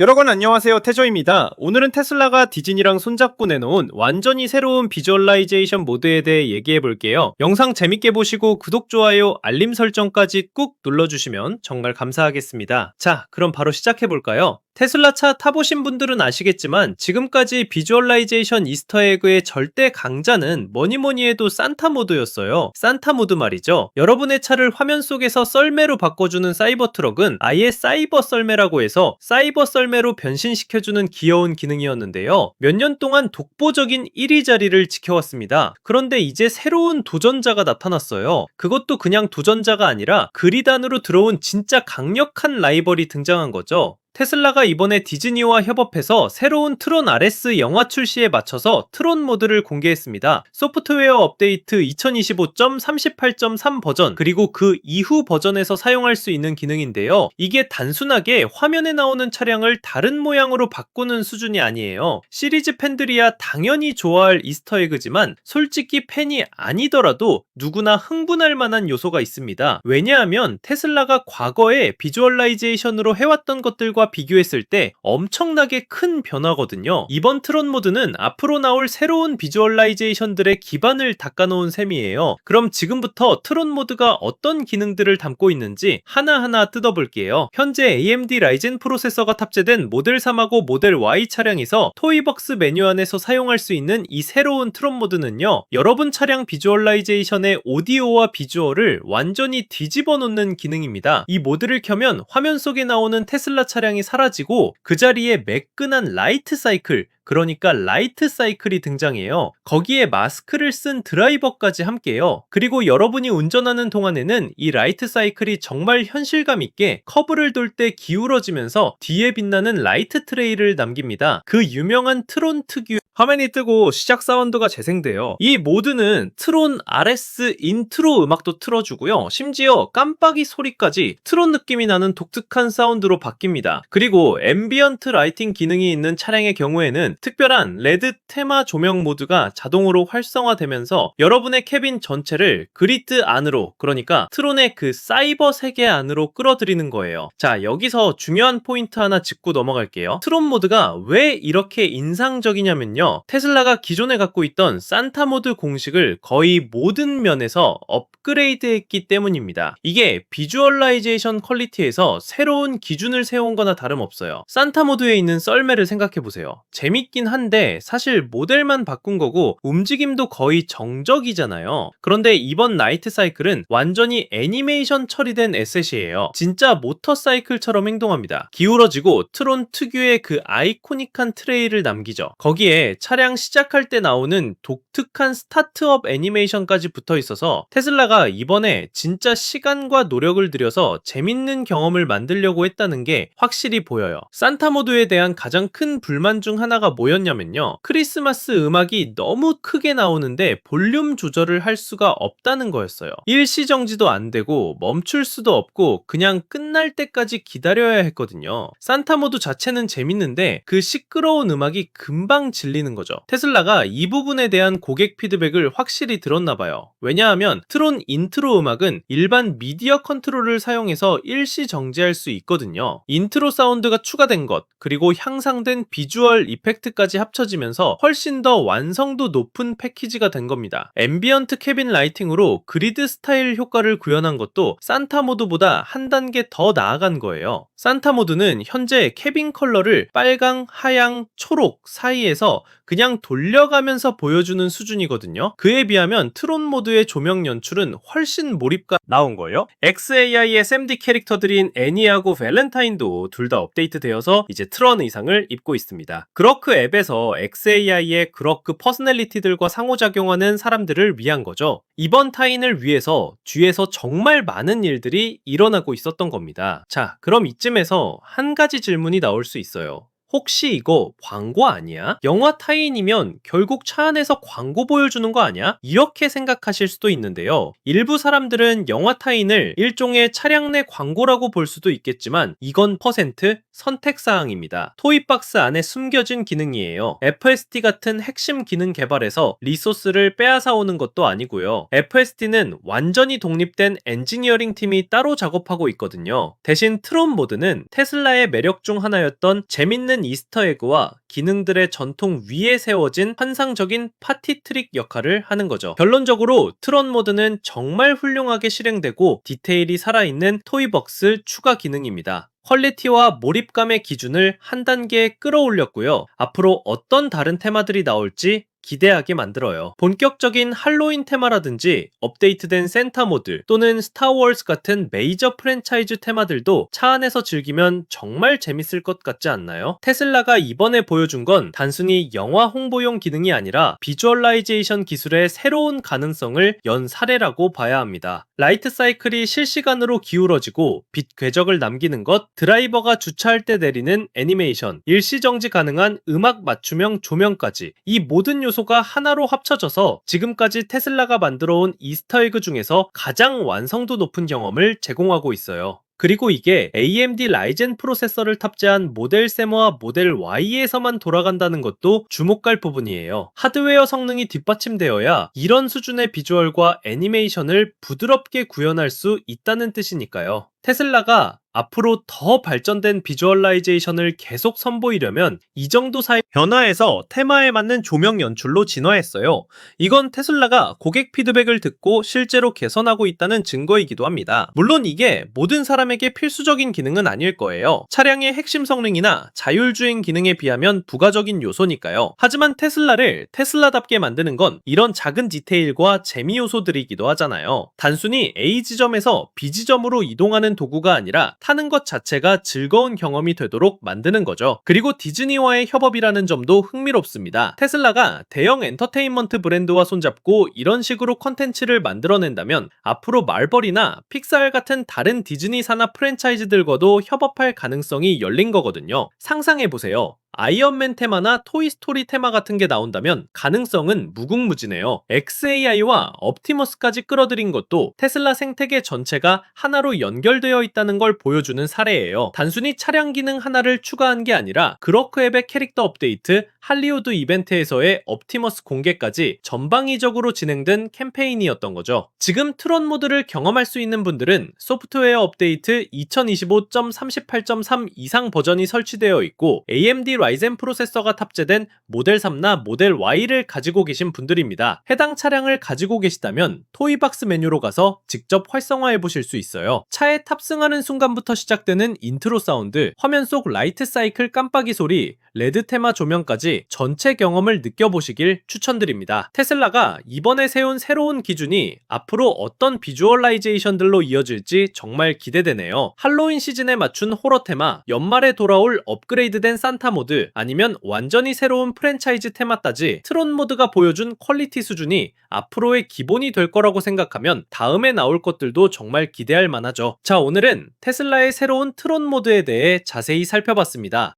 여러분 안녕하세요 태조입니다. 오늘은 테슬라가 디즈니랑 손잡고 내놓은 완전히 새로운 비주얼라이제이션 모드에 대해 얘기해 볼게요. 영상 재밌게 보시고 구독, 좋아요, 알림 설정까지 꾹 눌러주시면 정말 감사하겠습니다. 자, 그럼 바로 시작해 볼까요? 테슬라 차 타보신 분들은 아시겠지만 지금까지 비주얼라이제이션 이스터에그의 절대 강자는 뭐니 뭐니 해도 산타 모드였어요. 산타 모드 말이죠. 여러분의 차를 화면 속에서 썰매로 바꿔주는 사이버 트럭은 아예 사이버 썰매라고 해서 사이버 썰매로 변신시켜주는 귀여운 기능이었는데요. 몇 년 동안 독보적인 1위 자리를 지켜왔습니다. 그런데 이제 새로운 도전자가 나타났어요. 그것도 그냥 도전자가 아니라 그리단으로 들어온 진짜 강력한 라이벌이 등장한 거죠. 테슬라가 이번에 디즈니와 협업해서 새로운 트론 RS 영화 출시에 맞춰서 트론 모드를 공개했습니다. 소프트웨어 업데이트 2025.38.3 버전 그리고 그 이후 버전에서 사용할 수 있는 기능인데요. 이게 단순하게 화면에 나오는 차량을 다른 모양으로 바꾸는 수준이 아니에요. 시리즈 팬들이야 당연히 좋아할 이스터에그지만 솔직히 팬이 아니더라도 누구나 흥분할 만한 요소가 있습니다. 왜냐하면 테슬라가 과거에 비주얼라이제이션으로 해왔던 것들과 비교했을 때 엄청나게 큰 변화거든요. 이번 트론 모드는 앞으로 나올 새로운 비주얼라이제이션들의 기반을 닦아놓은 셈이에요. 그럼 지금부터 트론 모드가 어떤 기능들을 담고 있는지 하나하나 뜯어볼게요. 현재 AMD 라이젠 프로세서가 탑재된 모델 3하고 모델 Y 차량에서 토이벅스 메뉴 안에서 사용할 수 있는 이 새로운 트론 모드는요. 여러분 차량 비주얼라이제이션의 오디오와 비주얼을 완전히 뒤집어 놓는 기능입니다. 이 모드를 켜면 화면 속에 나오는 테슬라 차량 이 사라지고 그 자리에 매끈한 라이트 사이클 그러니까 라이트 사이클이 등장해요. 거기에 마스크를 쓴 드라이버까지 함께요. 그리고 여러분이 운전하는 동안에는 이 라이트 사이클이 정말 현실감 있게 커브를 돌 때 기울어지면서 뒤에 빛나는 라이트 트레이를 남깁니다. 그 유명한 트론 특유 화면이 뜨고 시작 사운드가 재생돼요. 이 모드는 트론 RS 인트로 음악도 틀어주고요. 심지어 깜빡이 소리까지 트론 느낌이 나는 독특한 사운드로 바뀝니다. 그리고 앰비언트 라이팅 기능이 있는 차량의 경우에는 특별한 레드 테마 조명 모드가 자동으로 활성화되면서 여러분의 캐빈 전체를 그리드 안으로 그러니까 트론의 그 사이버 세계 안으로 끌어들이는 거예요. 자 여기서 중요한 포인트 하나 짚고 넘어갈게요. 트론 모드가 왜 이렇게 인상적이냐면요. 테슬라가 기존에 갖고 있던 산타 모드 공식을 거의 모든 면에서 업 그레이드했기 때문입니다. 이게 비주얼라이제이션 퀄리티에서 새로운 기준을 세운 거나 다름없어요. 산타 모드에 있는 썰매를 생각해보세요. 재밌긴 한데 사실 모델만 바꾼 거고 움직임도 거의 정적이잖아요. 그런데 이번 나이트 사이클은 완전히 애니메이션 처리된 에셋이에요. 진짜 모터사이클처럼 행동합니다. 기울어지고 트론 특유의 그 아이코닉한 트레이를 남기죠. 거기에 차량 시작할 때 나오는 독특한 스타트업 애니메이션까지 붙어 있어서 테슬라 가 이번에 진짜 시간과 노력을 들여서 재밌는 경험을 만들려고 했다는 게 확실히 보여요. 산타 모드에 대한 가장 큰 불만 중 하나가 뭐였냐면요. 크리스마스 음악이 너무 크게 나오는데 볼륨 조절을 할 수가 없다는 거였어요. 일시정지도 안 되고 멈출 수도 없고 그냥 끝날 때까지 기다려야 했거든요. 산타 모드 자체는 재밌는데 그 시끄러운 음악이 금방 질리는 거죠. 테슬라가 이 부분에 대한 고객 피드백을 확실히 들었나 봐요. 왜냐하면 트론 인트로 음악은 일반 미디어 컨트롤을 사용해서 일시 정지할 수 있거든요. 인트로 사운드가 추가된 것, 그리고 향상된 비주얼 이펙트까지 합쳐지면서 훨씬 더 완성도 높은 패키지가 된 겁니다. 앰비언트 캐빈 라이팅으로 그리드 스타일 효과를 구현한 것도 산타 모드보다 한 단계 더 나아간 거예요. 산타 모드는 현재 캐빈 컬러를 빨강, 하양, 초록 사이에서 그냥 돌려가면서 보여주는 수준이거든요. 그에 비하면 트론 모드의 조명 연출은 훨씬 몰입감 나온 거예요. XAI의 SMD 캐릭터들인 애니하고 밸런타인도 둘 다 업데이트되어서 이제 트론 의상을 입고 있습니다. 그로크 앱에서 XAI의 그로크 퍼스널리티들과 상호작용하는 사람들을 위한 거죠. 이번 타인을 위해서 뒤에서 정말 많은 일들이 일어나고 있었던 겁니다. 자, 그럼 이쯤에서 한 가지 질문이 나올 수 있어요. 혹시 이거 광고 아니야? 영화 타인이면 결국 차 안에서 광고 보여주는 거 아니야? 이렇게 생각하실 수도 있는데요. 일부 사람들은 영화 타인을 일종의 차량 내 광고라고 볼 수도 있겠지만 이건 퍼센트 선택사항입니다. 토이박스 안에 숨겨진 기능이에요. FSD 같은 핵심 기능 개발에서 리소스를 빼앗아 오는 것도 아니고요. FSD는 완전히 독립된 엔지니어링 팀이 따로 작업하고 있거든요. 대신 트론 모드는 테슬라의 매력 중 하나였던 재밌는 이스터에그와 기능들의 전통 위에 세워진 환상적인 파티 트릭 역할을 하는 거죠. 결론적으로 트론 모드는 정말 훌륭하게 실행되고 디테일이 살아있는 토이벅스 추가 기능입니다. 퀄리티와 몰입감의 기준을 한 단계 끌어올렸고요. 앞으로 어떤 다른 테마들이 나올지 기대하게 만들어요. 본격적인 할로윈 테마라든지 업데이트된 센타 모드 또는 스타워즈 같은 메이저 프랜차이즈 테마들도 차 안에서 즐기면 정말 재밌을 것 같지 않나요? 테슬라가 이번에 보여준 건 단순히 영화 홍보용 기능이 아니라 비주얼라이제이션 기술의 새로운 가능성을 연 사례라고 봐야 합니다. 라이트 사이클이 실시간으로 기울어지고 빛 궤적을 남기는 것, 드라이버가 주차할 때 내리는 애니메이션, 일시 정지 가능한 음악 맞춤형 조명까지 이 모든 요소 가 하나로 합쳐져서 지금까지 테슬라가 만들어온 이스터에그 중에서 가장 완성도 높은 경험을 제공하고 있어요. 그리고 이게 AMD 라이젠 프로세서를 탑재한 모델 3와 모델 Y에서만 돌아간다는 것도 주목할 부분이에요. 하드웨어 성능이 뒷받침되어야 이런 수준의 비주얼과 애니메이션을 부드럽게 구현할 수 있다는 뜻이니까요. 테슬라가 앞으로 더 발전된 비주얼라이제이션을 계속 선보이려면 이 정도 사이 변화에서 테마에 맞는 조명 연출로 진화했어요. 이건 테슬라가 고객 피드백을 듣고 실제로 개선하고 있다는 증거이기도 합니다. 물론 이게 모든 사람에게 필수적인 기능은 아닐 거예요. 차량의 핵심 성능이나 자율주행 기능에 비하면 부가적인 요소니까요. 하지만 테슬라를 테슬라답게 만드는 건 이런 작은 디테일과 재미 요소들이기도 하잖아요. 단순히 A 지점에서 B 지점으로 이동하는 도구가 아니라 타는 것 자체가 즐거운 경험이 되도록 만드는 거죠. 그리고 디즈니와의 협업이라는 점도 흥미롭습니다. 테슬라가 대형 엔터테인먼트 브랜드와 손잡고 이런 식으로 컨텐츠를 만들어낸다면 앞으로 말벌이나 픽사R 같은 다른 디즈니 산업 프랜차이즈들과도 협업할 가능성이 열린 거거든요. 상상해보세요. 아이언맨 테마나 토이스토리 테마 같은 게 나온다면 가능성은 무궁무진해요. XAI와 옵티머스까지 끌어들인 것도 테슬라 생태계 전체가 하나로 연결되어 있다는 걸 보여주는 사례예요. 단순히 차량 기능 하나를 추가한 게 아니라 그로크 앱의 캐릭터 업데이트, 할리우드 이벤트에서의 옵티머스 공개까지 전방위적으로 진행된 캠페인이었던 거죠. 지금 트론 모드를 경험할 수 있는 분들은 소프트웨어 업데이트 2025.38.3 이상 버전이 설치되어 있고 AMD 라이젠 프로세서가 탑재된 모델 3나 모델 Y를 가지고 계신 분들입니다. 해당 차량을 가지고 계시다면 토이박스 메뉴로 가서 직접 활성화해 보실 수 있어요. 차에 탑승하는 순간부터 시작되는 인트로 사운드, 화면 속 라이트 사이클 깜빡이 소리, 레드 테마 조명까지 전체 경험을 느껴보시길 추천드립니다. 테슬라가 이번에 세운 새로운 기준이 앞으로 어떤 비주얼라이제이션들로 이어질지 정말 기대되네요. 할로윈 시즌에 맞춘 호러 테마, 연말에 돌아올 업그레이드된 산타 모드, 아니면 완전히 새로운 프랜차이즈 테마까지 트론 모드가 보여준 퀄리티 수준이 앞으로의 기본이 될 거라고 생각하면 다음에 나올 것들도 정말 기대할 만하죠. 자, 오늘은 테슬라의 새로운 트론 모드에 대해 자세히 살펴봤습니다.